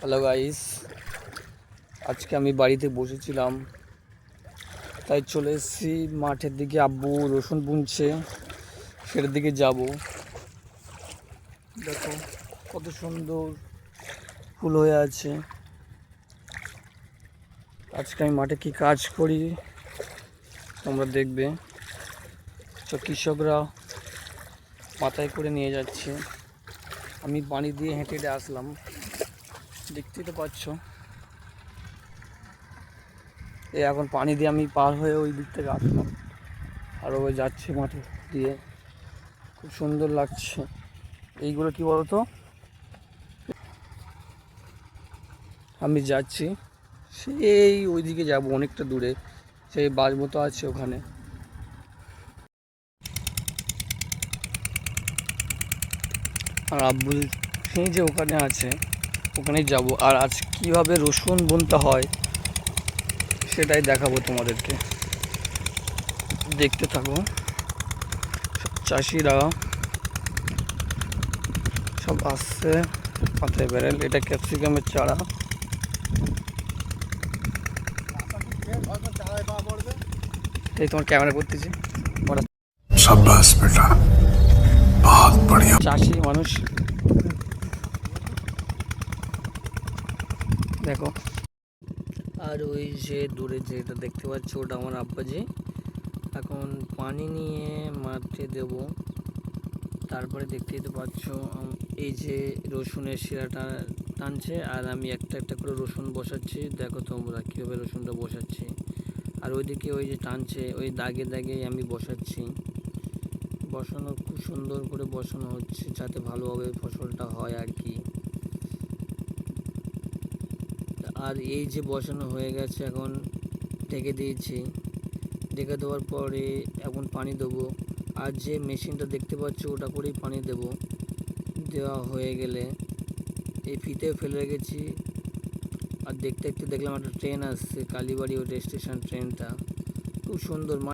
Hello guys আজকে আমি বাড়িতে বসেছিলাম। তাই চলে এসেছি মাঠের দিকে। আব্বু রসুন বুনছে, সেটার দিকে যাব। দেখো, কত সুন্দর ফুল হয়ে আছে। আজকে আমি মাঠে কি কাজ করি, তোমরা দেখবে। সব কৃষকরা মাথায় করে নিয়ে যাচ্ছে। আমি পানি দিয়ে হেঁটে হেঁটে আসলাম। দেখতেই তো পাচ্ছ। এই এখন পানি দিয়ে আমি পার হয়ে ওই দিক থেকে আসলাম। আর ওই যাচ্ছে মাঠে দিয়ে। খুব সুন্দর লাগছে। এইগুলো কি বলতো? আমি যাচ্ছি। সেই ওইদিকে যাব, অনেকটা দূরে। সেই বাস মতো আছে ওখানে। আর আব্বুল, সেই যে ওখানে আছে ওখানে যাব। আর আজ কীভাবে রসুন বুনতে হয় সেটাই দেখাবো তোমাদেরকে। দেখতে থাকো। চাষিরা সব আসছে পাতায় বেরেল এটা ক্যাপসিকামের চারা। এই তোমার ক্যামেরা করতেছি। চাষি মানুষ দেখো। আর ওই যে দূরে যেটা দেখতে পাচ্ছ, ওটা আমার আব্বাজি। এখন পানি নিয়ে মাঠে দেব। তারপরে দেখতেই তো পাচ্ছ এই যে রসুনের শিরাটা টানছে, আর আমি একটা একটা করে রসুন বসাচ্ছি। দেখো তোমরা কীভাবে রসুনটা বসাচ্ছি। আর ওইদিকে ওই যে টানছে, ওই দাগে দাগে আমি বসাচ্ছি। বসানো খুব সুন্দর করে বসানো হচ্ছে, যাতে ভালোভাবে ফসলটা হয় আর কি। আর এই যে বসানো হয়ে গেছে এখন ঢেকে দিয়েছি। ঢেকে দেওয়ার পরে এখন পানি দেবো। আর যে মেশিনটা দেখতে পাচ্ছ ওটা করেই পানি দেব। দেওয়া হয়ে গেলে এই ফিতেও ফেলে রেখেছি। আর দেখতে দেখতে দেখলাম একটা ট্রেন আসছে, কালীবাড়ি ওটা স্টেশন ট্রেনটা। খুব সুন্দর